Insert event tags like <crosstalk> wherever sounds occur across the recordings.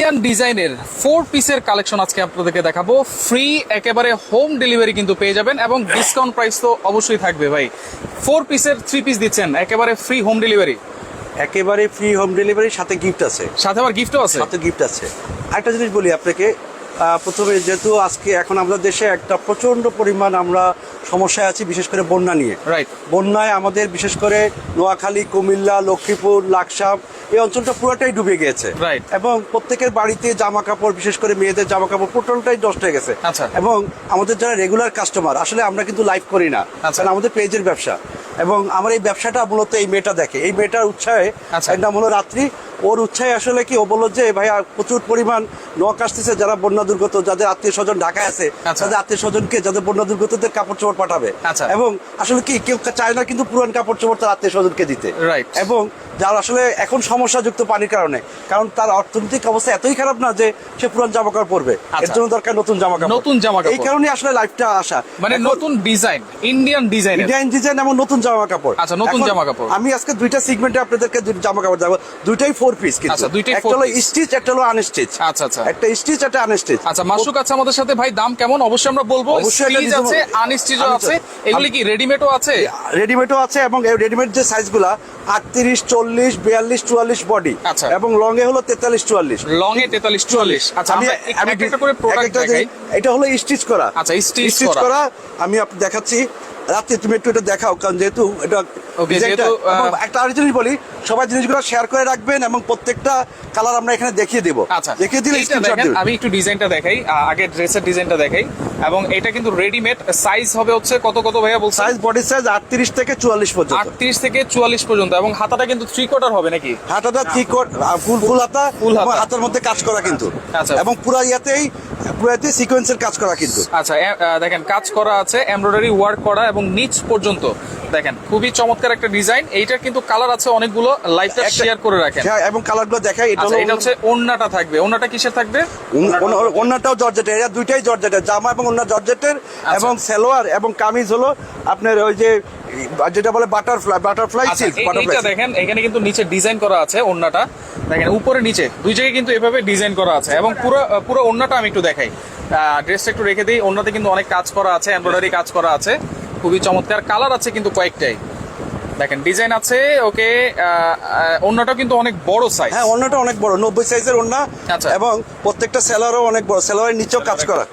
Indian ডিজাইনের four পিসের collection আজকে আপনাদেরকে দেখাবো। ফ্রি একেবারে হোম ডেলিভারি কিন্তু পেয়ে যাবেন এবং ডিসকাউন্ট প্রাইস তো অবশ্যই থাকবে ভাই। ফোর পিসের থ্রি পিস দিচ্ছেন একেবারে ফ্রি হোম ডেলিভারি একেবারে ফ্রি হোম ডেলিভারি সাথে গিফট আছে। সাথে আবার গিফটও আছে। সাথে গিফট আছে। একটা জিনিস বলি আপনাকে প্রথমে যেহেতু আজকে এখন আমাদের দেশে একটা প্রচণ্ড পরিমাণ আমরা সমস্যায় আছি বিশেষ করে বন্যা নিয়ে রাইট বন্যায় আমাদের বিশেষ করে নোয়াখালী কুমিল্লা লক্ষ্মীপুর লাকসাম এই অঞ্চলটা পুরোটাই ডুবে গিয়েছে Right. এবং প্রত্যেকের বাড়িতে জামা কাপড় বিশেষ করে মেয়েদের জামা কাপড় পুরোটাই নষ্ট হয়ে গেছে আচ্ছা। এবং আমাদের যারা রেগুলার কাস্টমার আসলে আমরা কিন্তু লাইভ করি না আচ্ছা। কারণ আমাদের পেজের ব্যবসা এবং আমার এই ব্যবসাটা মূলত এই মেয়েটা দেখে এই মেয়েটার উৎসাহে আচ্ছা। এর নাম হলো রাত্রি ওর উৎসাহে আসলে কি ও বলল যে ভাই আর প্রচুর পরিমাণ নখ আসতেছে যারা বন্যা দুর্গত যাদের আত্মীয় স্বজন ঢাকায় আছে আচ্ছা। তাদের আত্মীয় স্বজনকে যাদের বন্যা দুর্গতদের কাপড় চোপড় পাঠাবে আচ্ছা। এবং আসলে কি কেউ চায় না কিন্তু পুরান কাপড় চোপড় তার আত্মীয় স্বজনকে দিতে. এবং যার আসলে এখন সমস্যাযুক্ত পানির কারণে কারণ তার অর্থনৈতিক অবস্থা এতই খারাপ না যে সে পুরান জামা কাপড় পরবে এর আচ্ছা। জন্য দরকার নতুন জামা কাপড় নতুন জামা কাপড়। এই কারণে আসলে লাইফটা আসা মানে নতুন design Indian design Indian design এবং নতুন জামা কাপড় আচ্ছা, নতুন জামা কাপড়। আমি আজকে দুইটা সিগমেন্টে আপনাদেরকে জামা কাপড় দেবো দুইটাই ফোর পিস কিন্তু আচ্ছা, একটা হলো স্টিচ একটা হলো আনস্টিচ আচ্ছা, আচ্ছা। একটা স্টিচ একটা আনস্টিচ আচ্ছা মাসুক আছে আমাদের সাথে। ভাই দাম কেমন? অবশ্যই আমরা বলব। স্টিচ আছে আনস্টিচও আছে। এগুলি কি রেডিমেডও আছে? রেডিমেডও আছে এবং রেডিমেড যে সাইজগুলা আটত্রিশ চল্লিশ বিয়াল্লিশ চুয়াল্লিশ বডি আচ্ছা। এবং লং এ হলো তেতাল্লিশ চুয়াল্লিশ। লং এ তেতাল্লিশ চুয়াল্লিশ। আচ্ছা আমি একটা করে প্রোডাক্ট দেখাই। এটা হলো স্টিচ করা। আচ্ছা, স্টিচ করা। আমি দেখাচ্ছি। রাত্রে তুমি একটু এটা দেখাও কারণ যেহেতু এটা একটা আর জিনিস বলি সবাই জিনিসগুলো শেয়ার করে রাখবেন এবং প্রত্যেকটা কালার আমরা এখানে দেখিয়ে দেবো। আচ্ছা দেখিয়ে দিলে আমি একটু ডিজাইনটা দেখাই আগে ড্রেসের ডিজাইনটা দেখাই এবং এটা কিন্তু রেডিমেড সাইজ হবে হচ্ছে কত কত ভাইয়া বলছেন? সাইজ বডি সাইজ আটত্রিশ থেকে চুয়াল্লিশ পর্যন্ত। আটত্রিশ থেকে চুয়াল্লিশ পর্যন্ত এবং হাতাটা কিন্তু থ্রি কোয়ার্টার হবে নাকি? হাতাটা থ্রি কোট ফুল ফুল হাতা ফুল হাতা। এবং হাতার মধ্যে কাজ করা কিন্তু। আচ্ছা। এবং পুরা ইয়াতেই পুরাতে সিকোয়েন্সের কাজ করা কিন্তু। আচ্ছা দেখেন কাজ করা আছে এমব্রয়ডারি ওয়ার্ক করা এবং নিচ পর্যন্ত। দেখেন খুবই চমৎকার একটা ডিজাইন। এইটার কিন্তু কালার আছে অনেকগুলো লাইভটা শেয়ার করে রাখেন। হ্যাঁ, এবং কালারগুলো দেখাই এটা আচ্ছা এটা হচ্ছে ওন্নাটা থাকবে। ওন্নাটা কিসের থাকবে? অন্যটাও জর্জেটের এরা দুইটাই জর্জেটের জামা এবং অন্য জর্জেটের এবং সালোয়ার এবং কামিজ হলো আপনার ওই যে যেটা বলে বাটারফ্লাই বাটারফ্লাই আচ্ছা সিল্ক বাটারফ্লাই দেখেন এখানে কিন্তু নিচে ডিজাইন করা আছে ওন্নাটা দেখেন উপরে নিচে দুই জায়গায় কিন্তু এভাবে ডিজাইন করা আছে। এবং পুরো পুরো ওন্নাটা আমি একটু দেখাই। ড্রেসটা একটু রেখে দিই। ওন্নাতে কিন্তু অনেক কাজ করা আছে এমব্রয়ডারি কাজ করা আছে। খুবই চমৎকার কালার আছে কিন্তু কয়েকটাই। দেখেন ডিজাইন আছে ওকে অন্যটা কিন্তু অনেক বড় সাইজ হ্যাঁ অন্যটা অনেক বড় নব্বই সাইজের ওন্না আচ্ছা। এবং প্রত্যেকটা সেলারও অনেক বড় সেলারের নিচেও কাজ করা।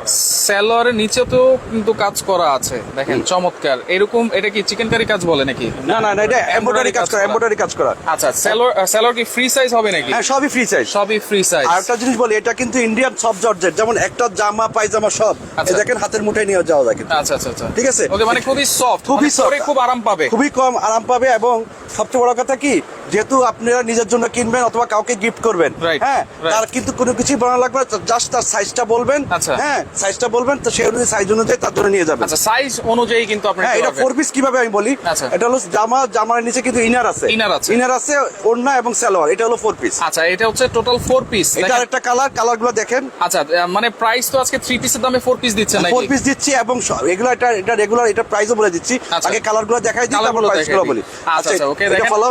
স্যালোয়ারের নিচে তো কিন্তু কাজ করা আছে দেখেন চমৎকার। এরকম এটা কি চিকেন কারি কাজ বলে নাকি? না না না এটা এমব্রয়ডারি কাজ করা এমব্রয়ডারি কাজ করা। আচ্ছা স্যালোয়ার স্যালোয়ার কি ফ্রি সাইজ হবে নাকি? হ্যাঁ সবই ফ্রি সাইজ সবই ফ্রি সাইজ আর একটা জিনিস বলি এটা কিন্তু ইন্ডিয়ান সব জর্জেট যেমন একটা জামা পায়জামা সব আচ্ছা। দেখেন হাতের মুঠে নিয়ে যাওয়া যায় কিন্তু। আচ্ছা আচ্ছা আচ্ছা। ঠিক আছে? ওকে মানে খুবই সফট খুবই soft। খুব আরাম পাবে। খুবই কম আরাম পাবে এবং সবচেয়ে বড় কথা কি যেহেতু আপনারা নিজের জন্য কিনবেন অথবা কাউকে গিফট করবেন। হ্যাঁ তার কিন্তু কোনো কিছুই বানানো লাগবে জাস্ট তার সাইজটা বলবেন। আচ্ছা। হ্যাঁ সাইজটা বলবেন তো সেই অনুযায়ী সাইজ অনুযায়ী তার জন্য নিয়ে যাবেন। আচ্ছা সাইজ অনুযায়ী কিন্তু আপনি হ্যাঁ এটা ফোর পিস কীভাবে আমি বলি? আচ্ছা। এটা হলো জামা জামার নিচে কিন্তু ইনার আছে। Inner আছে। ইনার আছে ওড়না এবং সালোয়ার এটা হলো ফোর পিস আচ্ছা এটা হচ্ছে টোটাল ফোর পিস এটা একটা কালার কালারগুলো দেখেন। আচ্ছা মানে প্রাইস তো আজকে থ্রি পিসের দামে ফোর পিস দিচ্ছেন ফোর পিস দিচ্ছি এবং এগুলো এটা এটা রেগুলার এটা প্রাইসও বলে দিচ্ছি। আচ্ছা। আগে কালারগুলো দেখাই দিই তারপর কালারগুলো প্রাইসগুলো বলি। আচ্ছা, আচ্ছা, okay, দেখেন। ফলো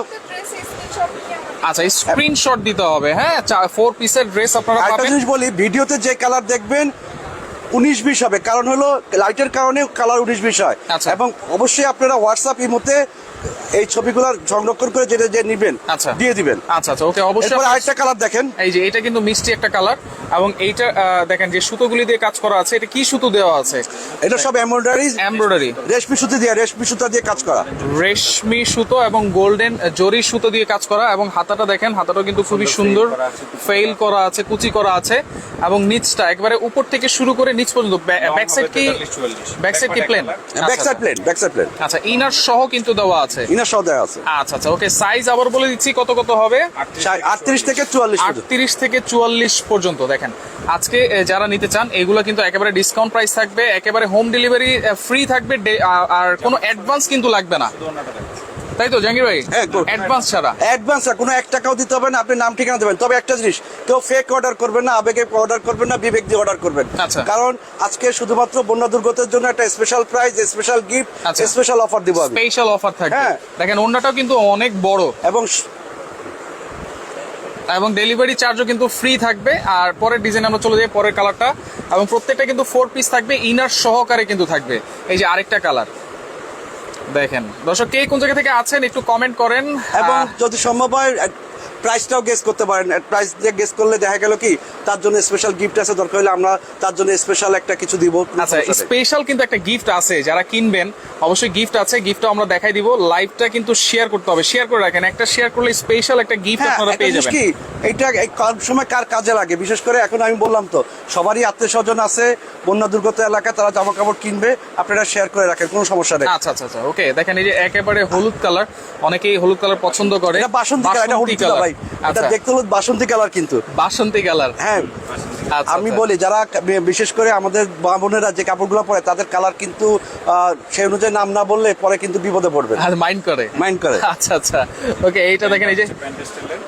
আচ্ছা স্ক্রিনশট দিতে হবে। হ্যাঁ? ফোর পিসের ড্রেস আপনারা একটা পাবেন। জিনিস বলি ভিডিওতে যে কালার দেখবেন উনিশ বিশ হবে। কারণ হলো লাইটের কারণে কালার উনিশ বিশ হয়। আচ্ছা। এবং অবশ্যই আপনারা হোয়াটসঅ্যাপ ইমোতে এই ছবিগুলো সংরক্ষণ করে যেটা যে নিবেন আচ্ছা। দিয়ে দিবেন। আচ্ছা আচ্ছা ওকে অবশ্যই এরপর আরেকটা কালার দেখেন। এই যে এটা কিন্তু মিষ্টি একটা কালার এবং এইটা দেখেন যে সুতোগুলি দিয়ে কাজ করা আছে এটা কি সুতো দেওয়া আছে? এটা সব এমব্রয়ডারি এমব্রয়ডারি। রেশমি সুতি দিয়ে রেশমি সুতা দিয়ে কাজ করা। রেশমি সুতো এবং গোল্ডেন জরি সুতো দিয়ে কাজ করা এবং হাতাটা দেখেন হাতাটা কিন্তু খুবই সুন্দর। ফেইল করা আছে কুচি করা আছে এবং নিচটা একবারে উপর থেকে শুরু করে নিচ পর্যন্ত ব্যাক সাইড কি? ব্যাক সাইড কি plain back side plain back side plain আচ্ছা ইনার সহ কিন্তু দেওয়া আছে। ইনার সহ দেওয়া আছে। আচ্ছা আচ্ছা ওকে সাইজ আবার বলে দিচ্ছি কত কত হবে? আটত্রিশ থেকে চুয়াল্লিশ পর্যন্ত। আটত্রিশ থেকে চুয়াল্লিশ পর্যন্ত দেখেন। আজকে যারা নিতে চান এগুলো কিন্তু একেবারে ডিসকাউন্ট প্রাইস থাকবে একেবারে হোম ডেলিভারি ফ্রি থাকবে আর কোনো অ্যাডভান্স কিন্তু লাগবে না। তাই তো জাহাঙ্গীর ভাই? অ্যাডভান্স ছাড়া। অ্যাডভান্স কোনো এক টাকাও দিতে হবে না আপনি নাম ঠিকানা দেবেন। তবে একটা জিনিস কেউ ফেক অর্ডার করবেন না আবেগে অর্ডার করবেন না বিবেক দিয়ে অর্ডার করবেন। আচ্ছা। কারণ আজকে শুধুমাত্র বন্যা দুর্গতের জন্য একটা special price special gift. Special offer দিব স্পেশাল অফার থাকবে। হ্যাঁ। দেখেন অন্যটাও কিন্তু অনেক বড়। এবং এবং ডেলিভারি চার্জও কিন্তু ফ্রি থাকবে। আর পরের ডিজাইন আমরা চলে যাই পরের কালারটা এবং প্রত্যেকটা কিন্তু ফোর পিস থাকবে ইনার সহকারে কিন্তু থাকবে। এই যে আরেকটা কালার দেখেন। দর্শক কে কোন জায়গা থেকে আছেন একটু কমেন্ট করেন। এবং যদি সম্ভব হয় প্রাইসটাও গেস করতে পারেন। প্রাইস দিয়ে গেস করলে দেখা গেল কি তার জন্য স্পেশাল গিফট আছে দরকার হলে আমরা তার জন্য স্পেশাল একটা কিছু দিব আচ্ছা স্পেশাল কিন্তু একটা গিফট আছে যারা কিনবেন অবশ্যই গিফট আছে গিফটটা আমরা দেখাই দিব। লাইভটা কিন্তু শেয়ার করতে হবে শেয়ার করে রাখেন। একটা শেয়ার করলে স্পেশাল একটা গিফট হ্যাঁ আপনারা পেয়ে যাবেন। কি এই কার সময় কার কাজে লাগে? বিশেষ করে এখন আমি বললাম তো সবারই আত্মীয় স্বজন আছে বন্যা দুর্গত এলাকা তারা জামা কাপড় কিনবে আপনারা শেয়ার করে রাখেন কোনো সমস্যা নেই। আচ্ছা আচ্ছা আচ্ছা ওকে দেখেন এই যে একেবারে হলুদ কালার অনেকেই হলুদ কালার পছন্দ করে। এটা বাসন্তী কালার এটা হলুদ কালার ভাই। এটা আচ্ছা। দেখতে হলো বাসন্তী কালার কিন্তু। বাসন্তী কালার। হ্যাঁ আচ্ছা, আমি আচ্ছা। বলি যারা বিশেষ করে আমাদের মা বোনেরা যে কাপড়গুলো পরে তাদের কালার কিন্তু আহ, সেই অনুযায়ী নাম না বললে পরে কিন্তু বিপদে পড়বে। আর মাইন্ড করে। মাইন্ড করে। আচ্ছা আচ্ছা। ওকে এইটা দেখেন এই যে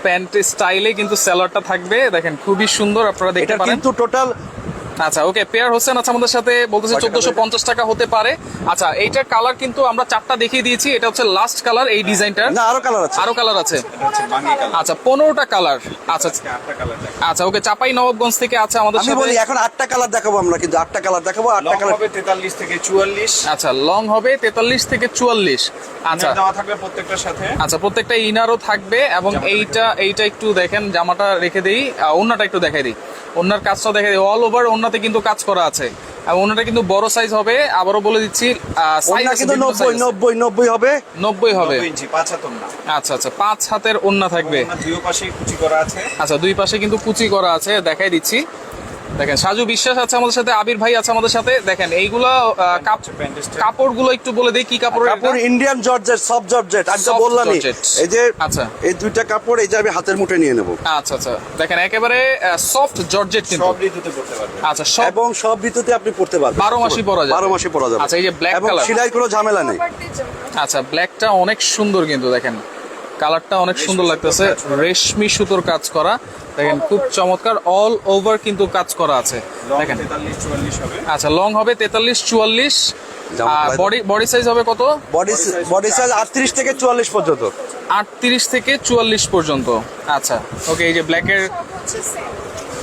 প্যান্ট স্টাইলে কিন্তু স্যালোয়ারটা থাকবে। দেখেন খুবই সুন্দর আপনারা দেখতে এটা পারেন। কিন্তু টোটাল আচ্ছা ওকে পেয়ার হোসেন আছে আমাদের সাথে বলতেছে চোদ্দশো পঞ্চাশ টাকা হতে পারে। আচ্ছা এইটার কালার কিন্তু আমরা চারটা দেখিয়ে দিয়েছি এটা হচ্ছে লাস্ট কালার এই ডিজাইনটার। না আরও কালার আছে। আরও কালার আছে। আচ্ছা পনেরোটা কালার আচ্ছা আচ্ছা ওকে চাপাই নবাবগঞ্জ থেকে আছে আমাদের আমি সাথে। বলি এখন আটটা কালার দেখাবো আমরা কিন্তু আটটা কালার দেখাবো আটটা কালার হবে তেতাল্লিশ থেকে চুয়াল্লিশ। আচ্ছা লং হবে তেতাল্লিশ থেকে চুয়াল্লিশ। আচ্ছা। দেওয়া থাকবে প্রত্যেকটার সাথে। আচ্ছা প্রত্যেকটা ইনারও থাকবে এবং এইটা এইটা একটু দেখেন জামাটা রেখে দিই ওন্নাটা একটু দেখাই দিই। ওন্নার কাজটা দেখে অল ওভার ওনাতে কিন্তু কাজ করা আছে। আর ওন্নাটা কিন্তু বড় সাইজ হবে আবারও বলে দিচ্ছি নব্বই নব্বই নব্বই হবে। নব্বই হবে। আচ্ছা আচ্ছা পাঁচ হাতের ওন্না থাকবে। দুই পাশে কুচি করা আছে। আচ্ছা দুই পাশে কিন্তু কুচি করা আছে দেখাই দিচ্ছি। দেখেন সাজু বিশ্বাস আছে আমাদের সাথে আবির ভাই আছে আমাদের সাথে। দেখেন এইগুলা। কাপড়গুলো একটু বলে দিই কি কাপড় কাপড় ইন্ডিয়ান জর্জেট সব জর্জেট আমি তো বললামই। এই যে আচ্ছা। এই দুইটা কাপড় এই যে আমি হাতের মুঠে নিয়ে নেব। আচ্ছা আচ্ছা। দেখেন একেবারে সফট জর্জেট কিন্তু। সব ঋতুতে করতে পারবে। আচ্ছা সব এবং সব ঋতুতে আপনি পড়তে পারবেন। বারো মাসই পরা যাবে। বারো মাসই পরা যাবে। আচ্ছা, এই যে black এবং color। সেলাই কোনো ঝামেলা নেই। আচ্ছা ব্ল্যাকটা অনেক সুন্দর কিন্তু দেখেন। কালারটা অনেক সুন্দর লাগতেছে। রেশমি সুতোর কাজ করা। দেখেন খুব চমৎকার অল ওভার কিন্তু কাজ করা আছে। দেখেন। আচ্ছা লং হবে তেতাল্লিশ চুয়াল্লিশ। বডি বডি সাইজ হবে কত? বডি বডি সাইজ আটত্রিশ। থেকে চুয়াল্লিশ পর্যন্ত। আটত্রিশ থেকে চুয়াল্লিশ পর্যন্ত। আচ্ছা ওকে এই যে ব্ল্যাকের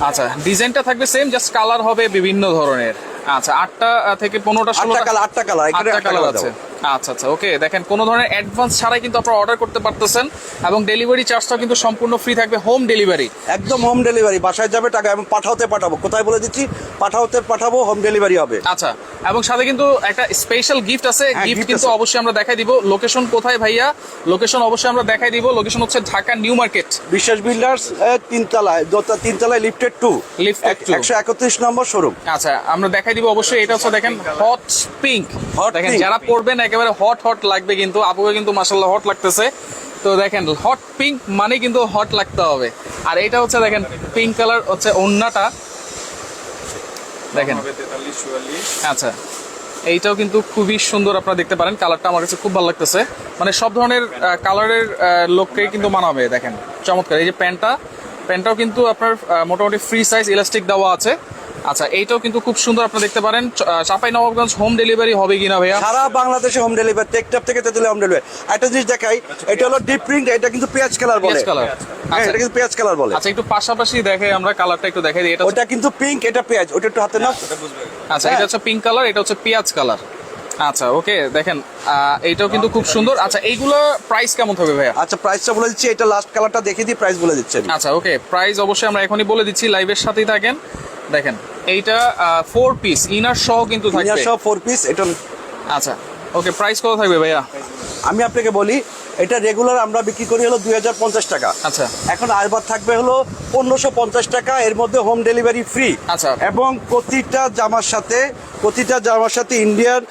আচ্ছা ডিজাইনটা থাকবে সেম জাস্ট কালার হবে বিভিন্ন ধরনের। আচ্ছা আটটা থেকে পনেরোটা আটটা ষোলোটা কালার আটটা কালার আটটা কালার আছে। আচ্ছা আচ্ছা ওকে দেখেন কোনো ধরনের অ্যাডভান্স ছাড়াই কিন্তু আপনারা অর্ডার করতে পারতেছেন এবং ডেলিভারি চার্জটাও কিন্তু সম্পূর্ণ ফ্রি থাকবে হোম ডেলিভারি একদম হোম ডেলিভারি বাসায় যাবে টাকা এবং পাঠাতে পাঠাবো। কোথায় বলে দিচ্ছি? পাঠাতে পাঠাবো হোম ডেলিভারি হবে। আচ্ছা এবং সাথে কিন্তু একটা স্পেশাল গিফট আছে। হ্যাঁ, গিফট কিন্তু অবশ্যই আমরা দেখাই দিব। লোকেশন কোথায় ভাইয়া? লোকেশন অবশ্যই আমরা দেখাই দিব। লোকেশন হচ্ছে Dhaka New Market. Biswas builders তিনতলায় দোতা- তিনতলায় লিফটেড টু Lifted two। একশো একত্রিশ নম্বর শোরুম আচ্ছা আমরা দেখাই দিব অবশ্যই। এটা হচ্ছে দেখেন হট পিঙ্ক Hot দেখেন যারা পরবেন একেবারে হট হট লাগবে কিন্তু আপুকে কিন্তু মাসাল্লাহ হট লাগতেছে। তো দেখেন হট পিঙ্ক মানে কিন্তু হট লাগতে হবে। আর এটা হচ্ছে দেখেন পিঙ্ক কালার হচ্ছে ওন্নাটা। দেখেন। আচ্ছা এইটাও কিন্তু খুবই সুন্দর আপনারা দেখতে পারেন। কালারটা আমার কাছে খুব ভালো লাগতেছে। মানে সব ধরনের কালারের লোককে কিন্তু মানাবে দেখেন। চমৎকার এই যে প্যান্টটা প্যান্টটাও কিন্তু আপনার মোটামুটি ফ্রি সাইজ ইলাস্টিক দেওয়া আছে। আচ্ছা এইটাও কিন্তু খুব সুন্দর আপনারা দেখতে পারেন। চ- আহ, নবাবগঞ্জ হোম ডেলিভারি হবে কিনা ভাইয়া? সারা বাংলাদেশে হোম ডেলিভারি টেকটাপ থেকে তেতুলে হোম ডেলিভারি একটা জিনিস দেখাই এটা হলো ডিপ প্রিন্ট এটা কিন্তু পেঁয়াজ কালার বলে। পেঁয়াজ কালার হ্যাঁ আচ্ছা। এটা কিন্তু পেঁয়াজ কালার বলে। আচ্ছা একটু পাশাপাশি দেখে আমরা কালারটা একটু দেখাই দিই। এটা ওটা কিন্তু পিঙ্ক এটা পেঁয়াজ ওটা একটু হাতে নাও। এটা বুঝবে। আচ্ছা এটা হচ্ছে পিঙ্ক কালার এটা হচ্ছে পেঁয়াজ কালার আচ্ছা ওকে দেখেন আহ, এইটাও কিন্তু খুব সুন্দর। আচ্ছা এইগুলো প্রাইস কেমন হবে ভাইয়া? আচ্ছা প্রাইসটা বলে দিচ্ছি এটা লাস্ট কালারটা দেখে দিই প্রাইস বলে দিচ্ছি আচ্ছা ওকে প্রাইস অবশ্যই আমরা এখনই বলে দিচ্ছি লাইভের সাথেই থাকেন। দেখেন এইটা ফোর পিস ইনার সহ কিন্তু থাকবে। ইনার সহ ফোর পিস এটা আচ্ছা ওকে প্রাইস কত থাকবে ভাইয়া? আমি আপনাকে বলি এটা রেগুলার আমরা বিক্রি করি হলো দুই হাজার পঞ্চাশ টাকা। আচ্ছা। এখন আরবার থাকবে হলো পনেরোশো পঞ্চাশ টাকা এর মধ্যে হোম ডেলিভারি ফ্রি আচ্ছা। এবং প্রতিটা জামার সাথে প্রতিটা জামার সাথে ইন্ডিয়ান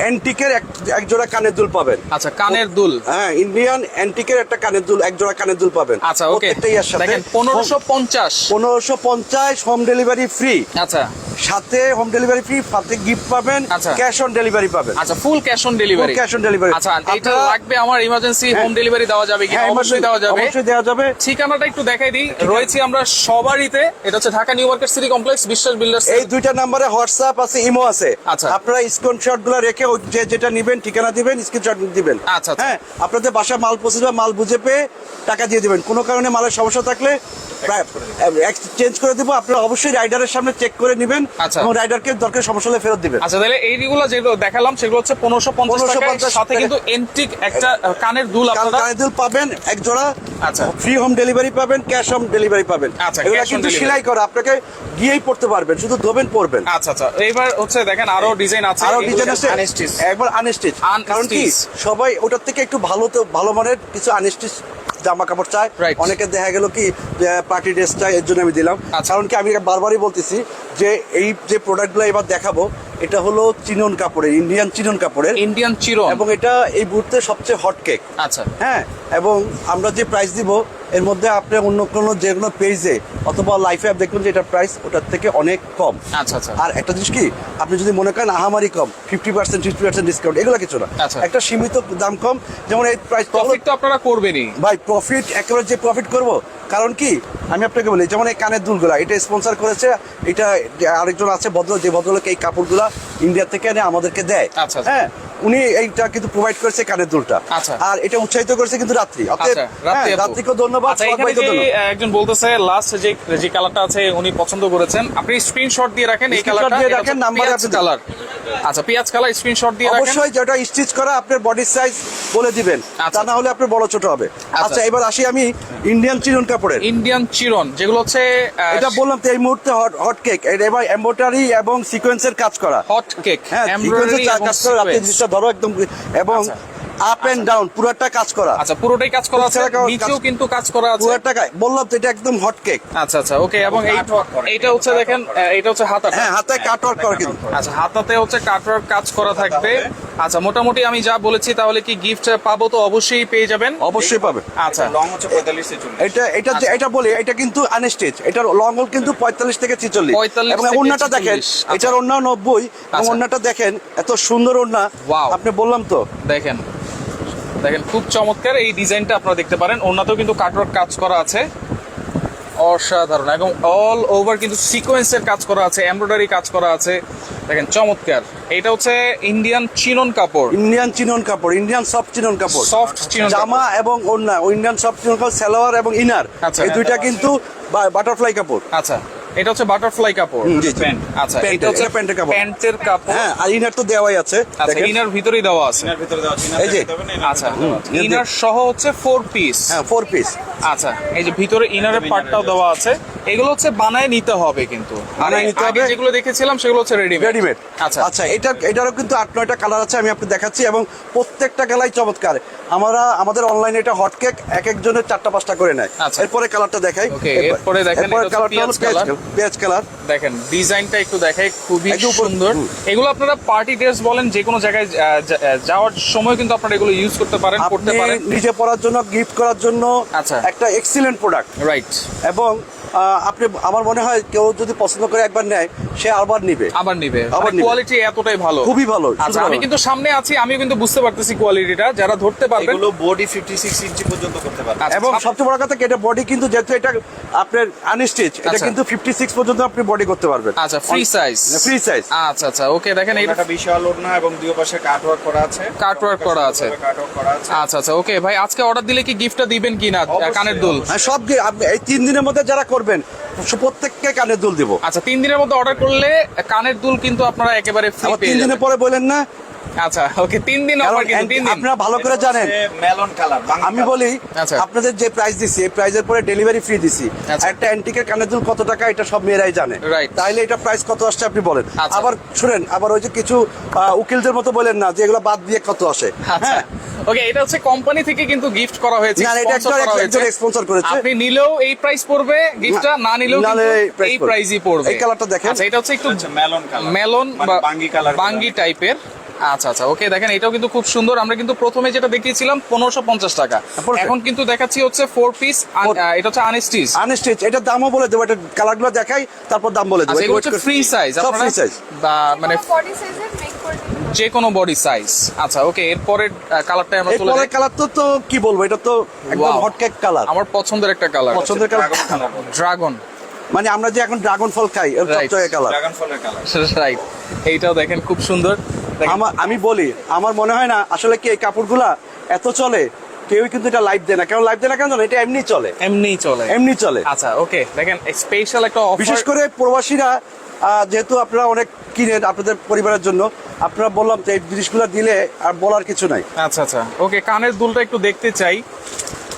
অ্যান্টিকের এক জোড়া কানের দুল পাবেন। আচ্ছা কানের দুল? হ্যাঁ ইন্ডিয়ান অ্যান্টিকের একটা কানের দুল এক জোড়া কানের দুল পাবেন। আচ্ছা ওকে। প্রত্যেকটাই এর সাথে দেখেন পনেরোশো পঞ্চাশ। পনেরোশো পঞ্চাশ হোম ডেলিভারি ফ্রি আচ্ছা। সাথে হোম ডেলিভারি ফ্রি সাথে গিফট পাবেন আচ্ছা। ক্যাশ অন ডেলিভারি পাবেন। আচ্ছা full cash on delivery cash on delivery আচ্ছা এটা লাগবে আমার ইমার্জেন্সি হোম। ডেলিভারি দেওয়া যাবে কি হ্যাঁ অবশ্যই দেওয়া যাবে। অবশ্যই দেওয়া যাবে। ঠিকানাটা একটু দেখাই দিই। রয়েছি আমরা সবারইতে এটা হচ্ছে Dhaka New Market City Complex Biswas builders এই দুইটা নাম্বারে হোয়াটসঅ্যাপ আছে ইমো আছে। আচ্ছা। আপনারা স্ক্রিনশটগুলো রেখে যে যেটা নিবেন ঠিকানা দিবেন স্ক্রিনশট দিবেন। আচ্ছা, আচ্ছা। হ্যাঁ আপনাদের বাসা মাল পৌঁছে যাবে মাল বুঝে পেয়ে টাকা দিয়ে দিবেন। কোনো কারণে মালের সমস্যা থাকলে চেঞ্জ করে দিব। আপনারা অবশ্যই রাইডারের সামনে চেক করে নেবেন। আচ্ছা। এবং রাইডারকে দরকার সমস্যা হলে ফেরত দিবেন আচ্ছা তাহলে এইগুলো যেগুলো দেখালাম সেগুলো হচ্ছে পনেরোশো পঞ্চাশ সাথে। কিন্তু এন্টিক একটা কানের দুল আপনারা কানেদুল পাবেন এক জোড়া আচ্ছা। ফ্রি হোম ডেলিভারি পাবেন ক্যাশ হোম ডেলিভারি পাবেন আচ্ছা, এগুলো কিন্তু সেলাই করা আপনাকে গিয়েই পড়তে পারবেন শুধু ধোবেন পড়বেন আচ্ছা আচ্ছা এইবার হচ্ছে দেখেন আরও ডিজাইন আছে আরও ডিজাইন আছে। একবার আনস্টিচ। কারণ কি সবাই ওটার থেকে একটু ভালো তো ভালো মানের কিছু আনস্টিচ জামা কাপড় চাই. অনেকে দেখা গেল কি পার্টি ড্রেস চাই এর জন্য আমি দিলাম। আচ্ছা। কারণ কি আমি বারবারই বলতেছি যে এই যে প্রোডাক্টগুলো এবার দেখাবো এটা হলো চিনন কাপড়ের ইন্ডিয়ান চিনন কাপড়ের। ইন্ডিয়ান চিরন। এবং এটা এই মুহূর্তে সবচেয়ে হট কেক আচ্ছা। হ্যাঁ এবং আমরা যে প্রাইস দিব এর মধ্যে আপনি অন্য কোনো যে কোনো পেজে অথবা লাইফে অ্যাপ দেখবেন যে এটার প্রাইস ওটার থেকে অনেক কম। আচ্ছা আচ্ছা। আর একটা জিনিস কি? আপনি যদি মনে করেন আহামারি কম fifty percent fifty percent discount এগুলো কিছু না। আচ্ছা। একটা সীমিত দাম কম যেমন এই প্রাইস প্রফিট তো আপনারা করবেনই। ভাই প্রফিট একেবারে যে প্রফিট করব কারণ কি? আমি আপনাকে বলি যেমন এই কানের দুলগুলা এটা স্পন্সর করেছে এটা আরেকজন আছে ভদ্র যে ভদ্রলোক এই কাপড়গুলা ইন্ডিয়া থেকে এনে আমাদেরকে দেয়। আচ্ছা, আচ্ছা। হ্যাঁ উনি এইটা কিন্তু প্রোভাইড করেছে কানের দুলটা। আচ্ছা। আর এটা উৎসাহিত করেছে কিন্তু রাত্রি। আচ্ছা রাত্রি হ্যাঁ, ধন্যবাদ আচ্ছা যে ধন্যবাদ। আহ, একজন বলতেছে লাস্ট যে যে কালারটা আছে উনি পছন্দ করেছেন আপনি স্ক্রিনশট দিয়ে রাখেন এই কালারটা দিয়ে রাখেন, নাম্বারে আপনি- কালার আচ্ছা পেঁয়াজ কালার স্ক্রিনশট দিয়ে রাখেন। অবশ্যই যেটা স্টিচ করা আপনার বডি সাইজ বলে দিবেন আচ্ছা। তা না হলে আপনার বড় ছোট হবে। আচ্ছা। এবার আসি আমি ইন্ডিয়ান চিরন কাপড়ের। ইন্ডিয়ান চিরন যেগুলো হচ্ছে এটা বললাম তো এই মুহূর্তে হট হট কেক এটা এবার এমব্রয়ডারি এবং সিকোয়েন্সের কাজ করা। হট কেক হ্যাঁ সিকোয়েন্সের কাজ করা আপনি জিনিসটা ধরো একদম এবং আচ্ছা। আপ এন্ড ডাউন পুরোটা কাজ করা। আচ্ছা পুরোটাই কাজ করা আছে নিচেও কিন্তু কাজ করা আছে। পুরোটা কাজ- বললাম তো এটা একদম হট কেক আচ্ছা আচ্ছা ওকে এবং এই। এইটা হচ্ছে দেখেন এটা হচ্ছে হাতাটা। হ্যাঁ হাতে কাট ওয়ার্ক করা কিন্তু। আচ্ছা হাতাতে হচ্ছে কাটওয়ার্ক কাজ করা থাকবে। আচ্ছা মোটামুটি আমি যা বলেছি তাহলে কি গিফট পাবো তো অবশ্যই পেয়ে যাবেন? অবশ্যই পাবে। আচ্ছা। লং হচ্ছে পঁয়তাল্লিশ থেকে এটা এটা যে- এটা বলি এটা কিন্তু আনস্টিচ এটার লং হল কিন্তু পঁয়তাল্লিশ থেকে ছিচল্লিশ। 45 এবং ওন্নাটা দেখেন 46 আচ্ছা। এটার ওন্না নব্বই এবং আচ্ছা। ওন্নাটা দেখেন এত সুন্দর ওন্না. আপনি বললাম তো। দেখেন। দেখেন খুব চমৎকার এই ডিজাইনটা আপনারা দেখতে পারেন। ওনাতেও কিন্তু কাটওয়ার্ক কাজ করা আছে। অসাধারণ। এবং অল ওভার কিন্তু সিকোয়েন্সের কাজ করা আছে এমব্রয়ডারি কাজ করা আছে। দেখেন চমৎকার। এটা হচ্ছে ইন্ডিয়ান চিনন কাপড়। ইন্ডিয়ান চিনন কাপড় ইন্ডিয়ান সফট চিনন কাপড়। সফট চিনন জামা এবং ওন্না ইন্ডিয়ান সফট চিনন কাপড় সালোয়ার এবং ইনার আচ্ছা। এই দুইটা কিন্তু বাটারফ্লাই কাপড়। আচ্ছা। এটা হচ্ছে বাটারফ্লাই কাপড়। প্যান্ট। আচ্ছা এটা হচ্ছে প্যান্টের কাপড়। প্যান্টের কাপড় হ্যাঁ আর ইনার তো দেওয়াই আছে আচ্ছা ইনার ভিতরেই দেওয়া আছে ইনার ভিতরে দেওয়া আছে, এই যে, আচ্ছা। ইনার সহ হচ্ছে ফোর পিস হ্যাঁ ফোর পিস আচ্ছা এই যে ভিতরে ইনারের পার্টটাও দেওয়া আছে। এগুলো হচ্ছে বানায় নিতে হবে কিন্তু। বানায় আগে- নিতে হবে। যেগুলো দেখেছিলাম সেগুলো হচ্ছে রেডিমেড রেডিমেড আচ্ছা। আচ্ছা এটা এটারও কিন্তু আট নয়টা কালার আছে আমি আপনাকে দেখাচ্ছি এবং প্রত্যেকটা কালাই চমৎকার। আমরা আমাদের অনলাইনে এটা হট কেক এক একজনের চারটা পাঁচটা করে নেয়। আচ্ছা। এরপরে কালারটা দেখাই। এরপরে দেখেন, পেঁয়াজ কালার দেখেন ডিজাইনটা একটু দেখাই খুবই সুন্দর। এগুলো আপনারা পার্টি ড্রেস বলেন যে কোনো জায়গায় যাওয়ার সময় কিন্তু আপনারা এগুলো ইউজ করতে পারেন করতে পারেন। নিজে পড়ার জন্য গিফট করার জন্য আচ্ছা। একটা এক্সিলেন্ট প্রোডাক্ট রাইট এবং আপনি আমার মনে হয় কেউ যদি পছন্দ করে একবার নেয় সে আবার নিবে। আবার নিবে। আবার কোয়ালিটি এতটাই ভালো। খুবই ভালো, আচ্ছা আমি কিন্তু সামনে আছি আমিও কিন্তু বুঝতে পারতেছি কোয়ালিটিটা যারা ধরতে পারবেন এগুলো বডি ফিফটি সিক্স ইঞ্চি পর্যন্ত করতে পারবে আচ্ছা, এবং সবচেয়ে বড় কথা এটা বডি কিন্তু যেহেতু এটা আপনার আনস্টিচ এটা আচ্ছা। কিন্তু ফিফটি সিক্স পর্যন্ত আপনি বডি করতে পারবেন। আচ্ছা ফ্রি সাইজ ফ্রি সাইজ আচ্ছা আচ্ছা ওকে দেখেন এটা বিশাল ওড়না এবং দুই পাশে কাট ওয়ার্ক করা আছে। Cutwork করা আছে। কাট ওয়ার্ক করা আছে। আচ্ছা আচ্ছা ওকে ভাই আজকে অর্ডার দিলে কি গিফটটা দিবেন কি না কানের দুল। হ্যাঁ সব এই তিন দিনের মধ্যে যারা করবেন। প্রত্যেককে কানে দুল দিব। আচ্ছা তিন দিনের মধ্যে অর্ডার করলে কানের দুল কিন্তু আপনারা একেবারে আবার তিন দিনের পরে বলেন না? আচ্ছা ওকে তিন দিন অফার কিন্তু তিন দিন। আপনারা ভালো করে জানেন। মেলন কালার আমি বলি আচ্ছা। আপনাদের যে প্রাইস দিছি এই প্রাইজের পরে ডেলিভারি ফ্রি দিছি। আচ্ছা। একটা অ্যান্টিকের কানের দুল কত টাকা এটা সব মেয়েরাই জানে. তাইলে এটা প্রাইস কত আসছে আপনি বলেন। আচ্ছা। আবার শুনেন আবার ওই যে কিছু আহ, উকিলদের মতো বলেন না যে এগুলো বাদ দিয়ে কত আসে। আচ্ছা। হ্যাঁ। ওকে এটা হচ্ছে কোম্পানি থেকে কিন্তু গিফট করা হয়েছে না, এটা একজন- sponsor করেছে। আপনি নিলেও এই প্রাইস পড়বে গিফটটা না নিলেও এই পড়বে। প্রাইসই পড়বে। এই কালারটা দেখেন। আচ্ছা এটা হচ্ছে একটু মেলন কালার মেলন বা বাঙ্গি কালার বাঙ্গি টাইপের আচ্ছা আচ্ছা ওকে দেখেন এটাও কিন্তু খুব সুন্দর। আমরা কিন্তু প্রথমে যেটা দেখিয়েছিলাম পনেরোশো পঞ্চাশ টাকা। এখন কিন্তু দেখাচ্ছি হচ্ছে ফোর পিস এটা হচ্ছে আনস্টিচ আনস্টিচ এটার দামও বলে দেবো এটা কালারগুলো দেখাই তারপর দাম বলে দেবো। আচ্ছা এগুলো হচ্ছে ফ্রি সাইজ ফ্রি সাইজ বা মানে। যে কোনো বডি সাইজ আচ্ছা ওকে এরপরের কালারটা আমরা চলে পরের যাই। কালার তো তো কি বলব এটা তো একদম Wow. হট কেক কালার আমার পছন্দের একটা কালার পছন্দের কালার ড্রাগন মানে আমরা যে এখন ড্রাগন ফল খাই চকচকে কালার ড্রাগন ফলের কালার রাইট এইটাও দেখেন খুব সুন্দর। আমার আমি বলি আমার মনে হয় না আসলে কি এই কাপড়গুলা এত চলে কেউই কিন্তু এটা লাইভ দেয় না। কেন লাইভ দেয় না কেন জানো? এটা এমনি চলে। এমনিই চলে। এমনি চলে। আচ্ছা ওকে দেখেন স্পেশাল একটা অফার বিশেষ করে প্রবাসীরা যেহেতু আপনারা অনেক কিনেন আপনাদের পরিবারের জন্য আপনারা বললাম তো এই জিনিসগুলো দিলে আর বলার কিছু নাই। আচ্ছা আচ্ছা। ওকে কানের দুলটা একটু দেখতে চাই।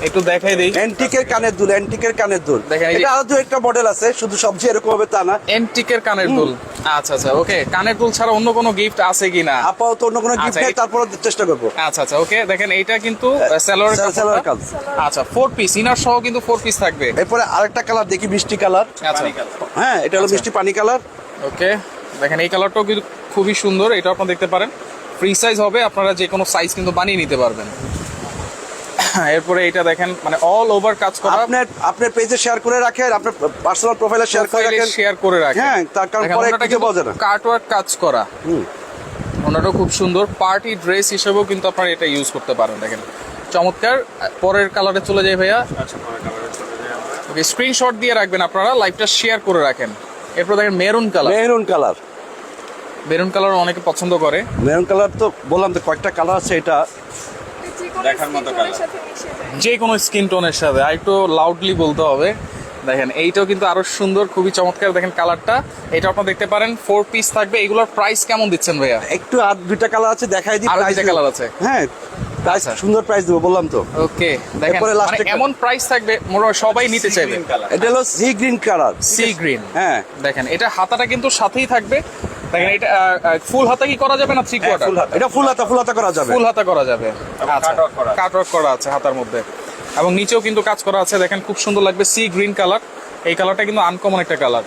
একটু দেখাই দেই। অ্যান্টিকের কানের দুল অ্যান্টিকের কানের দুল। দেখেন এটা আরও দু একটা মডেল আছে শুধু সবজি এরকম হবে তা না। এন্টিকের কানের দুল। আচ্ছা আচ্ছা ওকে কানের দুল ছাড়া অন্য কোনো গিফট আছে কিনা আপাতত অন্য কোনো গিফট আচ্ছা, নেই তারপর চেষ্টা করব। আচ্ছা আচ্ছা ওকে দেখেন এইটা কিন্তু স্যালোয়ার সালোয়ার কাজ। আচ্ছা ফোর পিস ইনার সহ কিন্তু ফোর পিস থাকবে। এরপরে আরেকটা কালার দেখি মিষ্টি কালার আচ্ছা। হ্যাঁ এটা হলো আচ্ছা। মিষ্টি পানি কালার ওকে দেখেন এই কালারটাও কিন্তু খুবই সুন্দর এটা আপনারা দেখতে পারেন। ফ্রি সাইজ হবে আপনারা যে কোনো সাইজ কিন্তু বানিয়ে নিতে পারবেন। এরপরে এটা দেখেন মানে অল ওভার কাজ করা। আপনার আপনার পেজে শেয়ার করে রাখেন আপনার পার্সোনাল প্রোফাইলে শেয়ার করে রাখেন। শেয়ার করে রাখেন। হ্যাঁ, তার কারণ পরে পাওয়া যায় না। কার্টওয়ার্ক কাজ করা। হুম। ওনারও খুব সুন্দর। পার্টি ড্রেস হিসেবেও কিন্তু আপনারা এটা ইউজ করতে পারেন দেখেন। চমৎকার। পরের কালারে চলে যায় ভাইয়া। আচ্ছা পরের কালারে চলে যাই আমরা। ওকে স্ক্রিনশট দিয়ে রাখবেন আপনারা লাইভটা শেয়ার করে রাখেন। এরপর দেখেন maroon colour maroon colour maroon colour অনেকে পছন্দ করে। মেরুন কালার তো বললাম তো কয়েকটা কালার আছে এটা। দেখার মতো। যে কোনো স্কিন টোনের সাথে। আর একটু লাউডলি বলতে হবে দেখেন এইটাও কিন্তু আরও সুন্দর খুবই চমৎকার দেখেন কালারটা এটা আপনারা দেখতে পারেন ফোর পিস থাকবে। এগুলোর প্রাইস কেমন দিচ্ছেন ভাইয়া? একটু আর দুইটা কালার আছে দেখাই দিই আরও দুইটা colour আছে? হ্যাঁ প্রাইস আচ্ছা। সুন্দর প্রাইস দেবো বললাম তো। ওকে দেখেন মানে এমন প্রাইস থাকবে মোরা সবাই নিতে চাইবে। এটা হলো sea green colour sea green হ্যাঁ। দেখেন এটা হাতাটা কিন্তু সাথেই থাকবে। দেখেন এটা ফুল হাতা কি করা যাবে না থ্রি কোয়ার্টার এটা ফুল হাতা ফুল হাতা করা যাবে। ফুল হাতা করা যাবে। আচ্ছা। কাট ওয়ার্ক করা আছে হাতার মধ্যে। এবং নিচেও কিন্তু কাজ করা আছে। দেখেন খুব সুন্দর লাগবে সি গ্রিন কালার এই কালারটা কিন্তু আনকমন একটা কালার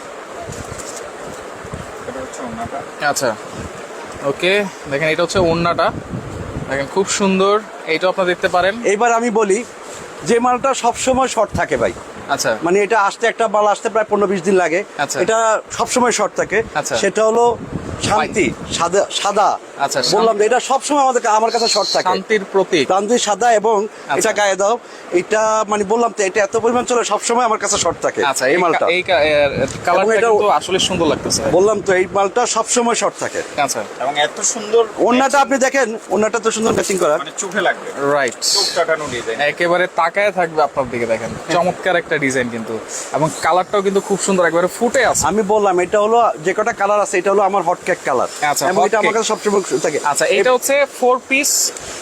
এটা হচ্ছে ওনাটা আচ্ছা। ওকে দেখেন এটা হচ্ছে ওন্নাটা দেখেন খুব সুন্দর। এইটাও আপনারা দেখতে পারেন। এইবার আমি বলি যে মালটা সব সময় শর্ট থাকে ভাই। আচ্ছা। মানে এটা আসতে একটা মাল আসতে প্রায় পনেরো বিশ দিন লাগে। আচ্ছা। এটা সবসময় শর্ট থাকে। আচ্ছা। সেটা হলো শান্তি সাদা সাদা। আচ্ছা, বললাম এটা সবসময় আমাদের আমার কাছে শর্ট থাকে। শান্তির প্রতীক। প্রান্তি সাদা এবং আচ্ছা। এটা গায়ে দাও এটা মানে বললাম তো এটা এত পরিমাণ চলে সবসময় আমার কাছে শর্ট থাকে আচ্ছা এই মালটা। এই কালারটা কিন্তু আসলে সুন্দর লাগতেছে। বললাম তো এই মালটা সবসময় শর্ট থাকে। আচ্ছা। এবং এত সুন্দর ওন্নাটা আপনি দেখেন ওন্নাটা তো সুন্দর ম্যাচিং করা। মানে চোখে লাগবে। রাইট চোখ টাকানো ডিজাইন একেবারে তাকায় থাকবে আপনার দিকে দেখেন। <laughs> চমৎকার একটা ডিজাইন কিন্তু। এবং কালারটাও কিন্তু খুব সুন্দর একবারে ফুটে আছে। আমি বললাম এটা হলো যে কটা কালার আছে এটা হলো আমার হট কেক কালার আচ্ছা, এটা আমার। কাছে সবসময় থাকে আচ্ছা এটা হচ্ছে ফোর পিস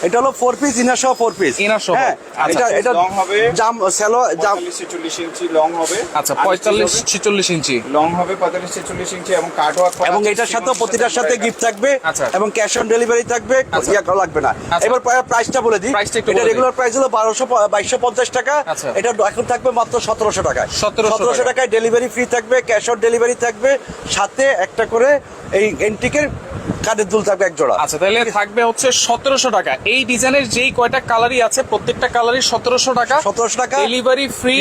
এটা হলো ফোর পিস ইনার সহ ফোর পিস Inner সহ। হ্যাঁ আচ্ছা, এটা এটা long হবে। জাম সেলো জাম পঁয়তাল্লিশ ছেচল্লিশ ইঞ্চি লং হবে আচ্ছা পঁয়তাল্লিশ ছিচল্লিশ ইঞ্চি লং হবে পঁয়তাল্লিশ ছেচল্লিশ ইঞ্চি এবং কাট ওয়ার্ক এবং এটার সাথে প্রতিটার সাথে গিফট থাকবে আচ্ছা। এবং ক্যাশ অন ডেলিভারি থাকবে আচ্ছা। ইয়া লাগবে না আচ্ছা। এবার প্রাইসটা বলে দিই এটা রেগুলার প্রাইস হলো বারোশো বাইশশো পঞ্চাশ টাকা আচ্ছা। এটা এখন থাকবে মাত্র সতেরোশো টাকায় 1700 সতেরোশো টাকায় ডেলিভারি ফ্রি থাকবে ক্যাশ অন ডেলিভারি থাকবে সাথে একটা করে এই এন্টিকের কার্ডের দুল থাকবে এক জোড়া আচ্ছা তাহলে থাকবে হচ্ছে সতেরোশো টাকা এই ডিজাইনের যেই কয়টা কালারই আছে প্রত্যেকটা কালারই সতেরোশো টাকা সতেরোশো টাকা delivery free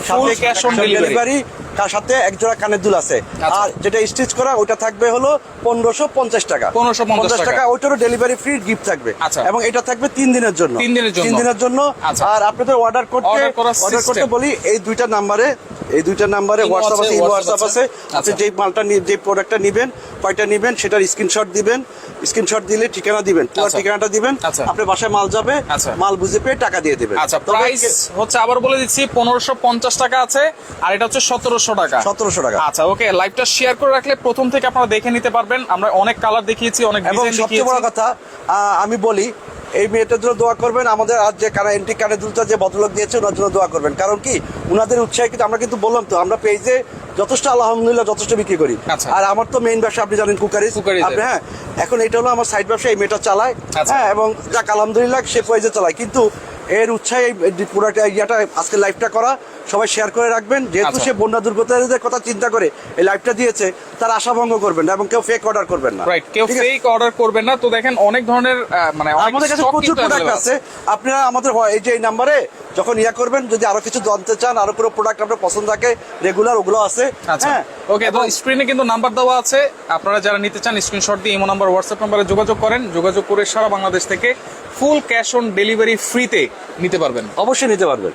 full cash on delivery তার সাথে এক জোড়া কানের দুল আছে আচ্ছা। আর যেটা স্টিচ করা ওটা থাকবে হলো পনেরোশো পঞ্চাশ টাকা 1550 টাকা। টাকা ওইটারও ডেলিভারি ফ্রি গিফট থাকবে আচ্ছা। এবং এটা থাকবে তিন দিনের জন্য তিন দিনের জন্য। তিন দিনের জন্য আচ্ছা। আর আপনাদের অর্ডার করতে অর্ডার করতে বলি এই দুইটা নাম্বারে এই দুইটা নাম্বারে হোয়াটসঅ্যাপ আছে, হোয়াটসঅ্যাপ আছে। আপনি আচ্ছা। যেই মালটা যে প্রোডাক্টটা নেবেন কয়টা নেবেন সেটার স্ক্রিনশট দিবেন স্ক্রিনশট দিলে ঠিকানা দিবেন পুরো আচ্ছা। ঠিকানাটা দিবেন আচ্ছা। আপনার বাসায় মাল যাবে। মাল বুঝে পেয়ে টাকা দিয়ে দিবেন আচ্ছা প্রাইস হচ্ছে আবার বলে দিচ্ছি পনেরোশো পঞ্চাশ টাকা আছে আর এটা হচ্ছে সতেরোশো টাকা সতেরোশো টাকা আচ্ছা ওকে লাইভটা শেয়ার করে রাখলে প্রথম থেকে আপনারা দেখে নিতে পারবেন আমরা অনেক কালার দেখিয়েছি অনেক ডিজাইন সবচেয়ে বড় কথা আমি বলি এই মেয়েটার জন্য দোয়া করবেন। আমাদের আজ যে কানা এন্ট্রি কানে দুলটা যে ভদ্রলোক দিয়েছে ওনার জন্য দোয়া করবেন। কারণ কি? ওনাদের উৎসাহে কিন্তু আমরা কিন্তু বললাম তো আমরা পেজে যথেষ্ট আলহামদুলিল্লাহ যথেষ্ট বিক্রি করি। আচ্ছা। আর আমার তো মেইন ব্যবসা আপনি জানেন কুকারি। আপনি হ্যাঁ এখন এটা হলো আমার সাইড ব্যবসা এই মেয়েটা চালায়। আচ্ছা। হ্যাঁ এবং যাক আলহামদুলিল্লাহ সে পেজে চালায়। কিন্তু এর উৎসাহে এই পুরোটা ইয়াটা আজকে লাইফটা করা সবাই শেয়ার করে রাখবেন। যেহেতু আচ্ছা। সে বন্যা দুর্গতদের কথা চিন্তা করে এই লাইভটা দিয়েছে তার আশাভঙ্গ করবেন না এবং কেউ ফেক অর্ডার করবেন না। রাইট কেউ? ফেক অর্ডার করবেন না। তো দেখেন অনেক ধরনের মানে আমাদের কাছে প্রচুর প্রোডাক্ট আছে। আপনারা আমাদের এই যে এই নাম্বারে যখন ইয়া করবেন যদি আরও কিছু জানতে চান আরও পুরো প্রোডাক্ট আপনার পছন্দ থাকে রেগুলার ওগুলো আছে। আচ্ছা। হ্যাঁ। ওকে তো স্ক্রিনে কিন্তু নাম্বার দেওয়া আছে। আপনারা যারা নিতে চান স্ক্রিনশট দিয়ে ইমো নাম্বার হোয়াটসঅ্যাপ নাম্বারে যোগাযোগ করেন। যোগাযোগ করে সারা বাংলাদেশ থেকে ফুল ক্যাশ অন ডেলিভারি ফ্রিতে নিতে পারবেন। অবশ্যই নিতে পারবেন।